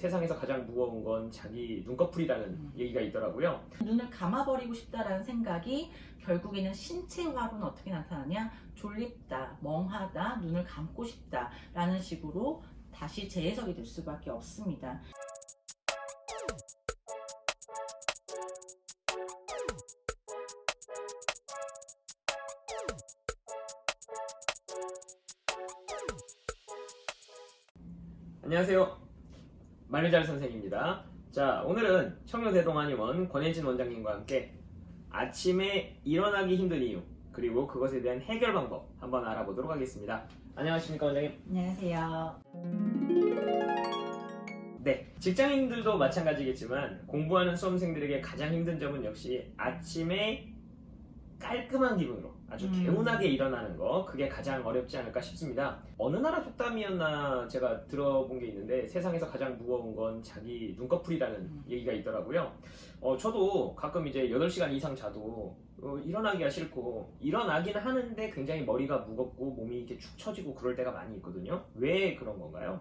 세상에서 가장 무거운 건 자기 눈꺼풀이라는 음. 얘기가 있더라고요. 눈을 감아버리고 싶다라는 생각이 결국에는 신체화로는 어떻게 나타나냐? 졸립다, 멍하다, 눈을 감고 싶다라는 식으로 다시 재해석이 될 수밖에 없습니다. 안녕하세요. 말미잘 선생입니다. 자, 오늘은 청년대동안의원 권혜진 원장님과 함께 아침에 일어나기 힘든 이유, 그리고 그것에 대한 해결 방법 한번 알아보도록 하겠습니다. 안녕하십니까, 원장님? 안녕하세요. 네, 직장인들도 마찬가지겠지만 공부하는 수험생들에게 가장 힘든 점은 역시 아침에 깔끔한 기분으로 아주 음. 개운하게 일어나는 거 그게 가장 어렵지 않을까 싶습니다. 어느 나라 속담이었나 제가 들어본 게 있는데 세상에서 가장 무거운 건 자기 눈꺼풀이라는 음. 얘기가 있더라고요. 어, 저도 가끔 이제 8시간 이상 자도 어, 일어나기가 싫고 일어나긴 하는데 굉장히 머리가 무겁고 몸이 이렇게 축 처지고 그럴 때가 많이 있거든요. 왜 그런 건가요?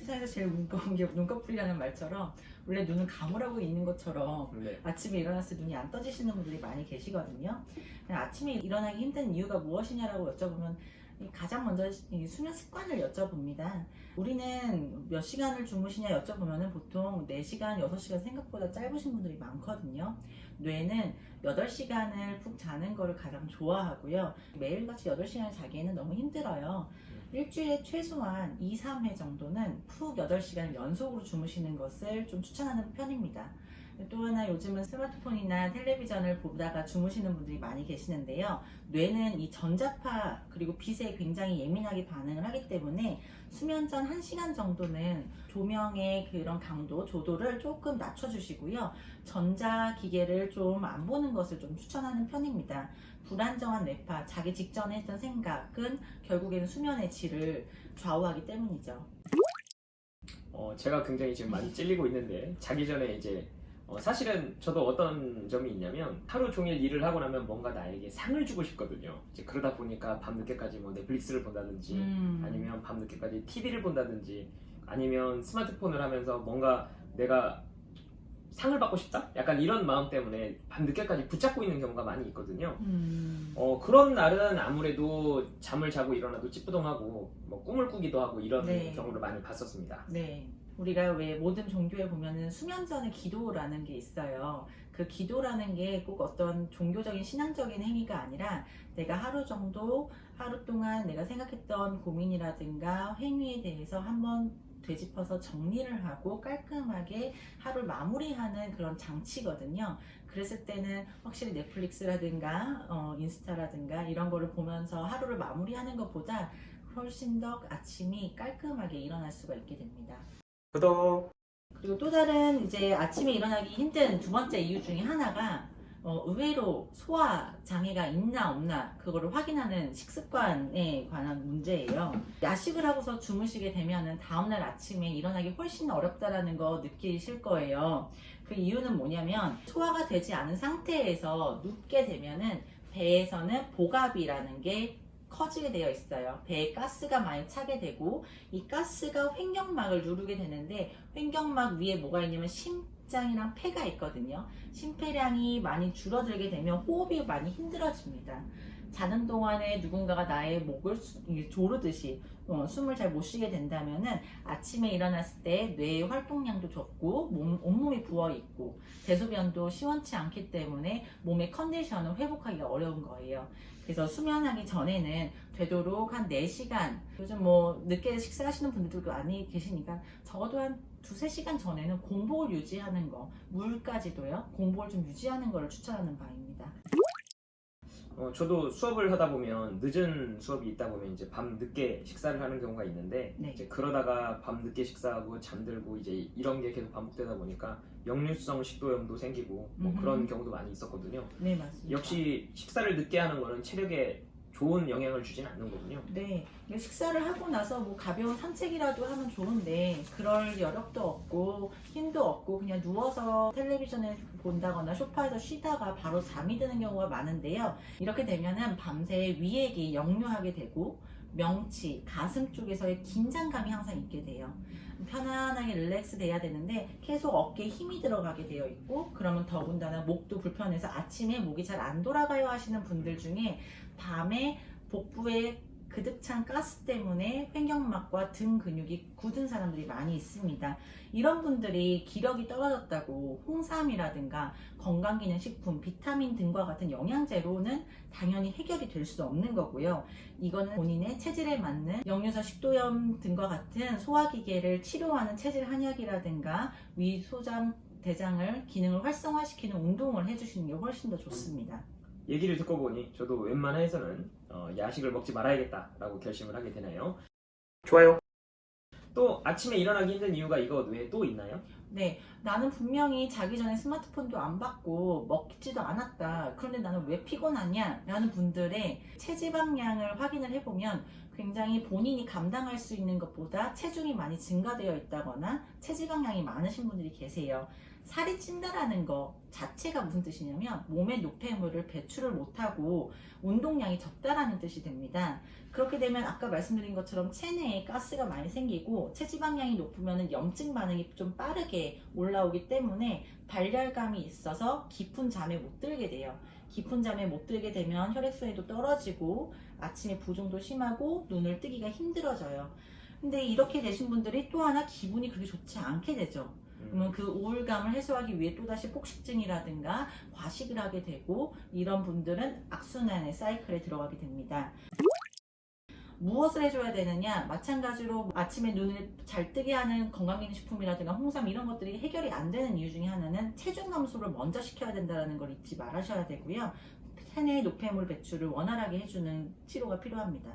세상에서 제일 무거운 게 눈꺼풀이라는 말처럼 원래 눈을 감으라고 있는 것처럼 네. 아침에 일어났을 때 눈이 안 떠지시는 분들이 많이 계시거든요. 아침에 일어나기 힘든 이유가 무엇이냐라고 여쭤보면 이 가장 먼저 이 수면 습관을 여쭤봅니다. 우리는 몇 시간을 주무시냐 여쭤보면 보통 4시간, 6시간 생각보다 짧으신 분들이 많거든요. 뇌는 8시간을 푹 자는 거를 가장 좋아하고요. 매일같이 8시간을 자기에는 너무 힘들어요. 일주일에 최소한 2, 3회 정도는 푹 8시간을 연속으로 주무시는 것을 좀 추천하는 편입니다. 또 하나 요즘은 스마트폰이나 텔레비전을 보다가 주무시는 분들이 많이 계시는데요. 뇌는 이 전자파 그리고 빛에 굉장히 예민하게 반응을 하기 때문에 수면 전 1시간 정도는 조명의 그런 강도, 조도를 조금 낮춰주시고요. 전자기계를 좀 안 보는 것을 좀 추천하는 편입니다. 불안정한 뇌파, 자기 직전에 했던 생각은 결국에는 수면의 질을 좌우하기 때문이죠. 어, 제가 굉장히 지금 많이 찔리고 있는데 자기 전에 이제 어, 사실은 저도 어떤 점이 있냐면 하루 종일 일을 하고 나면 뭔가 나에게 상을 주고 싶거든요. 이제 그러다 보니까 밤 늦게까지 뭐 넷플릭스를 본다든지 음. 아니면 밤 늦게까지 TV를 본다든지 아니면 스마트폰을 하면서 뭔가 내가 상을 받고 싶다? 약간 이런 마음 때문에 밤 늦게까지 붙잡고 있는 경우가 많이 있거든요. 음. 어, 그런 날은 아무래도 잠을 자고 일어나도 찌뿌둥하고 뭐 꿈을 꾸기도 하고 이런 네. 경우를 많이 봤었습니다. 네. 우리가 왜 모든 종교에 보면은 수면 전에 기도라는 게 있어요. 그 기도라는 게 꼭 어떤 종교적인 신앙적인 행위가 아니라 내가 하루 정도, 하루 동안 내가 생각했던 고민이라든가 행위에 대해서 한번 되짚어서 정리를 하고 깔끔하게 하루를 마무리하는 그런 장치거든요. 그랬을 때는 확실히 넷플릭스라든가 어, 인스타라든가 이런 거를 보면서 하루를 마무리하는 것보다 훨씬 더 아침이 깔끔하게 일어날 수가 있게 됩니다. 구독! 그리고 또 다른 이제 아침에 일어나기 힘든 두 번째 이유 중에 하나가 어, 의외로 소화 장애가 있나 없나 그거를 확인하는 식습관에 관한 문제예요. 야식을 하고서 주무시게 되면은 다음날 아침에 일어나기 훨씬 어렵다라는 거 느끼실 거예요. 그 이유는 뭐냐면 소화가 되지 않은 상태에서 눕게 되면은 배에서는 보갑이라는 게 커지게 되어 있어요. 배에 가스가 많이 차게 되고 이 가스가 횡격막을 누르게 되는데 횡격막 위에 뭐가 있냐면 심장이랑 폐가 있거든요. 심폐량이 많이 줄어들게 되면 호흡이 많이 힘들어집니다. 자는 동안에 누군가가 나의 목을 조르듯이 어, 숨을 잘 못 쉬게 된다면은 아침에 일어났을 때 뇌의 활동량도 적고 몸, 온몸이 부어 있고 대소변도 시원치 않기 때문에 몸의 컨디션을 회복하기가 어려운 거예요. 그래서 수면하기 전에는 되도록 한 4시간, 요즘 뭐 늦게 식사하시는 분들도 많이 계시니까 적어도 한 두세 시간 전에는 공복을 유지하는 거, 물까지도요, 공복을 좀 유지하는 거를 추천하는 바입니다. 어, 저도 수업을 하다 보면 늦은 수업이 있다 보면 이제 밤 늦게 식사를 하는 경우가 있는데 네. 이제 그러다가 밤 늦게 식사하고 잠들고 이제 이런 게 계속 반복되다 보니까 역류성 식도염도 생기고 뭐 음흠. 그런 경우도 많이 있었거든요. 네, 맞습니다. 역시 식사를 늦게 하는 거는 체력에 좋은 영향을 주진 않는 거군요. 네, 식사를 하고 나서 뭐 가벼운 산책이라도 하면 좋은데 그럴 여력도 없고 힘도 없고 그냥 누워서 텔레비전을 본다거나 소파에서 쉬다가 바로 잠이 드는 경우가 많은데요. 이렇게 되면은 밤새 위액이 역류하게 되고 명치, 가슴 쪽에서의 긴장감이 항상 있게 돼요. 편안하게 릴렉스 돼야 되는데 계속 어깨에 힘이 들어가게 되어 있고 그러면 더군다나 목도 불편해서 아침에 목이 잘 안 돌아가요 하시는 분들 중에 밤에 복부에 그득 찬 가스 때문에 횡격막과 등 근육이 굳은 사람들이 많이 있습니다. 이런 분들이 기력이 떨어졌다고 홍삼이라든가 건강기능식품, 비타민 등과 같은 영양제로는 당연히 해결이 될 수 없는 거고요. 이거는 본인의 체질에 맞는 역류성 식도염 등과 같은 소화기계를 치료하는 체질 한약이라든가 위, 소장, 대장을 기능을 활성화시키는 운동을 해주시는 게 훨씬 더 좋습니다. 얘기를 듣고 보니 저도 웬만해서는 어, 야식을 먹지 말아야겠다라고 결심을 하게 되네요. 좋아요. 또 아침에 일어나기 힘든 이유가 이거 외에 또 있나요? 네, 나는 분명히 자기 전에 스마트폰도 안 받고 먹지도 않았다. 그런데 나는 왜 피곤하냐? 라는 분들의 체지방량을 확인을 해보면 굉장히 본인이 감당할 수 있는 것보다 체중이 많이 증가되어 있다거나 체지방량이 많으신 분들이 계세요. 살이 찐다라는 거 자체가 무슨 뜻이냐면 몸의 노폐물을 배출을 못하고 운동량이 적다라는 뜻이 됩니다. 그렇게 되면 아까 말씀드린 것처럼 체내에 가스가 많이 생기고 체지방량이 높으면 염증 반응이 좀 빠르게 올라오기 때문에 발열감이 있어서 깊은 잠에 못 들게 돼요. 깊은 잠에 못 들게 되면 혈액순환도 떨어지고 아침에 부종도 심하고 눈을 뜨기가 힘들어져요. 근데 이렇게 되신 분들이 또 하나 기분이 그렇게 좋지 않게 되죠. 음, 그러면 그 우울감을 해소하기 위해 또다시 폭식증이라든가 과식을 하게 되고 이런 분들은 악순환의 사이클에 들어가게 됩니다. 무엇을 해줘야 되느냐? 마찬가지로 아침에 눈을 잘 뜨게 하는 건강기능식품이라든가 홍삼 이런 것들이 해결이 안 되는 이유 중에 하나는 체중 감소를 먼저 시켜야 된다는 걸 잊지 말아셔야 되고요. 체내 노폐물 배출을 원활하게 해주는 치료가 필요합니다.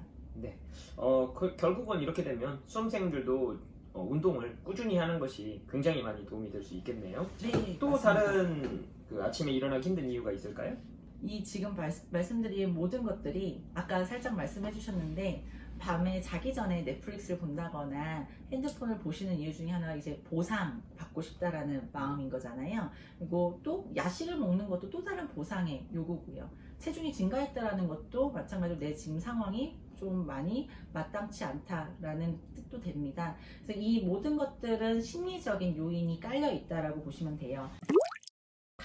어, 그, 결국은 이렇게 되면 수험생들도 어, 운동을 꾸준히 하는 것이 굉장히 많이 도움이 될 수 있겠네요. 네, 또 맞습니다. 다른 그 아침에 일어나기 힘든 이유가 있을까요? 이 지금 말, 말씀드린 모든 것들이 아까 살짝 말씀해 주셨는데 밤에 자기 전에 넷플릭스를 본다거나 핸드폰을 보시는 이유 중에 하나가 이제 보상 받고 싶다라는 마음인 거잖아요. 그리고 또 야식을 먹는 것도 또 다른 보상의 요구고요. 체중이 증가했다라는 것도 마찬가지로 내 지금 상황이 좀 많이 마땅치 않다라는 뜻도 됩니다. 그래서 이 모든 것들은 심리적인 요인이 깔려 있다라고 보시면 돼요.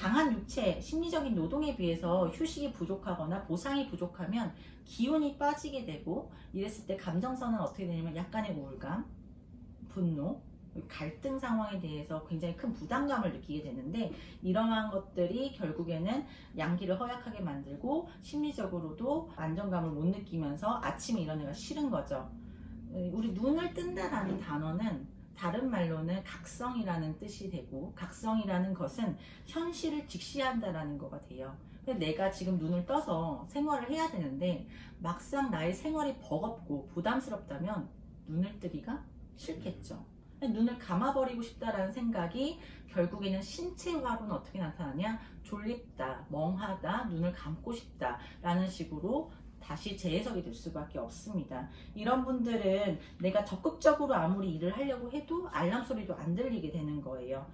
강한 육체, 심리적인 노동에 비해서 휴식이 부족하거나 보상이 부족하면 기운이 빠지게 되고 이랬을 때 감정선은 어떻게 되냐면 약간의 우울감, 분노, 갈등 상황에 대해서 굉장히 큰 부담감을 느끼게 되는데 이러한 것들이 결국에는 양기를 허약하게 만들고 심리적으로도 안정감을 못 느끼면서 아침에 일어나기가 싫은 거죠. 우리 눈을 뜬다라는 단어는 다른 말로는 각성이라는 뜻이 되고 각성이라는 것은 현실을 직시한다라는 거가 돼요. 내가 지금 눈을 떠서 생활을 해야 되는데 막상 나의 생활이 버겁고 부담스럽다면 눈을 뜨기가 싫겠죠. 눈을 감아버리고 싶다라는 생각이 결국에는 신체화로는 어떻게 나타나냐? 졸립다, 멍하다, 눈을 감고 싶다라는 식으로 다시 재해석이 될 수밖에 없습니다. 이런 분들은 내가 적극적으로 아무리 일을 하려고 해도 알람 소리도 안 들리게 되는 거예요.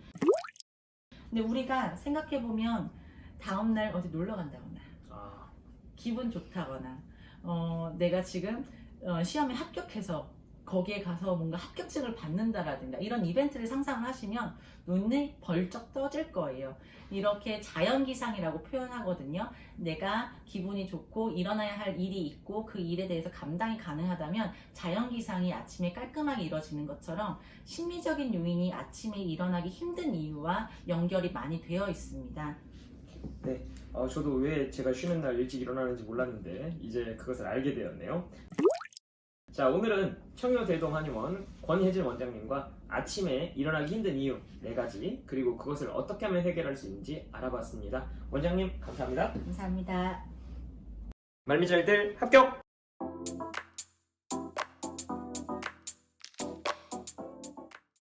근데 우리가 생각해 보면 다음 날 어디 놀러 간다거나 아, 기분 좋다거나 어, 내가 지금 어, 시험에 합격해서 거기에 가서 뭔가 합격증을 받는다라든가 이런 이벤트를 상상을 하시면 눈이 벌쩍 떠질 거예요. 이렇게 자연기상이라고 표현하거든요. 내가 기분이 좋고 일어나야 할 일이 있고 그 일에 대해서 감당이 가능하다면 자연기상이 아침에 깔끔하게 이루어지는 것처럼 심리적인 요인이 아침에 일어나기 힘든 이유와 연결이 많이 되어 있습니다. 어, 저도 왜 제가 쉬는 날 일찍 일어나는지 몰랐는데 이제 그것을 알게 되었네요. 자, 오늘은 청요대동 한의원 권혜진 원장님과 아침에 일어나기 힘든 이유 네 가지 그리고 그것을 어떻게 하면 해결할 수 있는지 알아봤습니다. 원장님 감사합니다. 감사합니다. 말미잘들 합격!